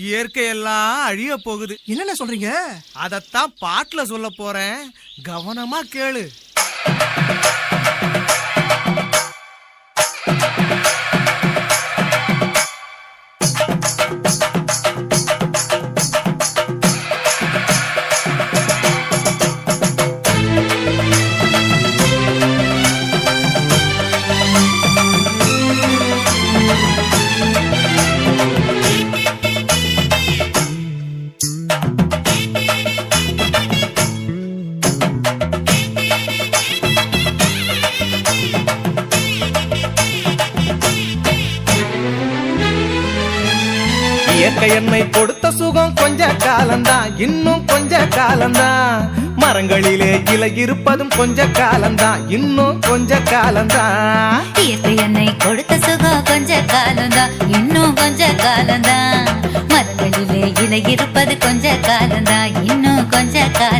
இயற்கையெல்லாம் அழிய போகுது. என்னென்ன சொல்றீங்க? அதத்தான் பாட்டுல சொல்ல போறேன். கவனமா கேளு. இயற்கை என்னை கொடுத்த சுகம் கொஞ்ச காலந்தான் இன்னும் கொஞ்ச காலந்தான் மரங்களிலே இலை இருப்பதும் கொஞ்ச காலந்தான் இன்னும் கொஞ்ச காலந்தான் இயற்கை என்னை கொடுத்த சுகம் கொஞ்ச காலந்தான் இன்னும் கொஞ்ச காலந்தான் மரங்களிலே இலை இருப்பது கொஞ்ச காலந்தான் இன்னும் கொஞ்ச காலம்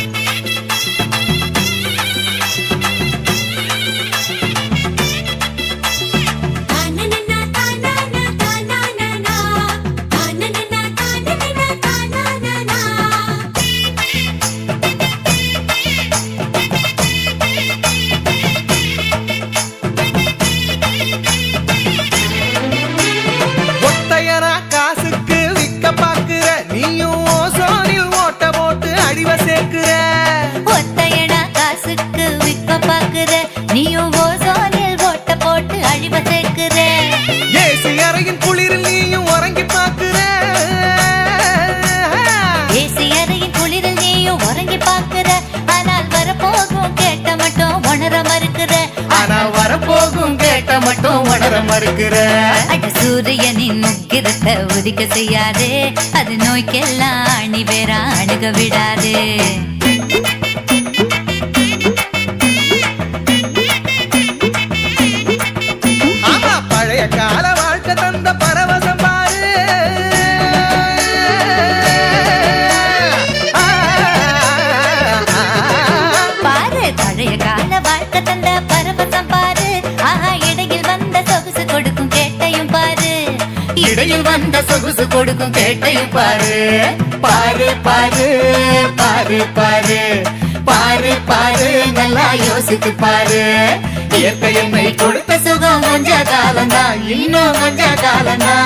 கேட்ட மட்டும் மறுக்கிற? சூரியனின் முக்கிரத்தை உதிக்க செய்யாதே. அது நோய்க்கெல்லாம் அணி பேர அணுக விடாதே வந்த சொகுசு கொடுக்கும் கேட்டையும் பாரு. பாரு பாரு பாரு பாரு. பாரு பாரு நல்லா யோசித்து பாரு. இயற்கை கொடுத்த சுகம் கொஞ்ச காலந்தா இன்னும் கொஞ்ச காலந்தா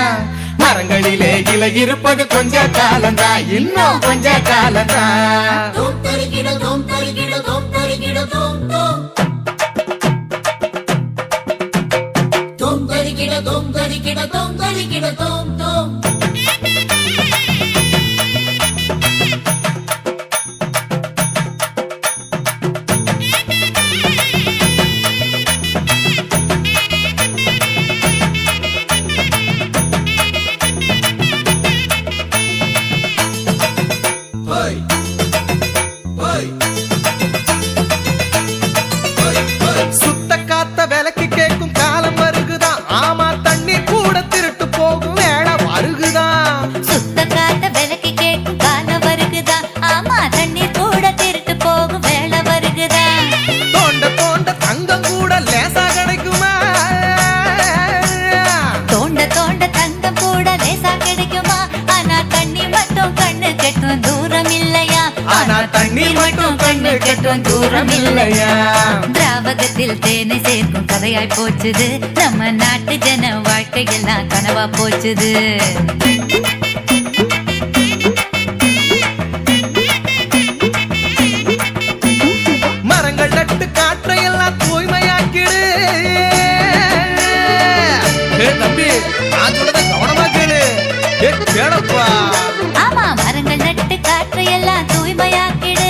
மரங்களிலே இலை இருப்பது கொஞ்ச காலந்தா இன்னும் கொஞ்ச காலந்தா தோம் tarigida தோம் tarigida தோம் tarigida தோம் தோம் கிட தோம் கறி கிட தோம் கறி கிட தோம் தோம் கெட்டும் தூரம் இல்லையா? திராவகத்தில் தேனை சேர்க்கும் கதையாய் போச்சுது. நம்ம நாட்டு ஜன வாழ்க்கையெல்லாம் கனவா போச்சுது. மரங்கள் நட்டு காற்றையெல்லாம் தூய்மையாக்கிடு. தம்பி நான் சொல்றத கவனமா கேளு. ஏ கேளப்பா ஆமா மரங்கள் நட்டு காற்றையெல்லாம் தூய்மையாக்கிடு.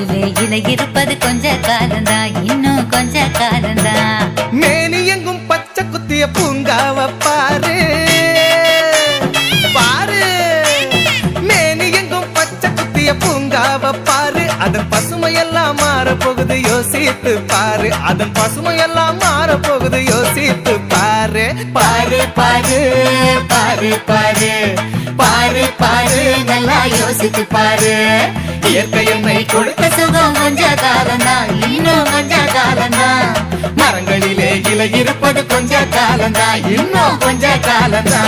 மரங்களிலே இருப்பது கொஞ்ச காலந்தா. இன்னும் கொஞ்ச காலந்தா. மேனி எங்கும் பச்சை குத்திய பூங்காவ பாரு. பாரு. மேனி எங்கும் பச்சை குத்திய பூங்காவ பாரு. அதன் பசுமையெல்லாம் மாற போகுது யோசித்து பாரு. அதன் பசுமையெல்லாம் மாற போகுது யோசித்து பாரு பாரு. பாரு பாரு பாரு. பாரு நல்லா யோசித்து பாரு. இயற்கை கொடுத்த சுகம் கொஞ்ச காலம்தான் இன்னும் கொஞ்ச காலம்தான் மரங்களிலே இலை இருப்பது கொஞ்ச காலந்தா இன்னும் கொஞ்ச காலந்தா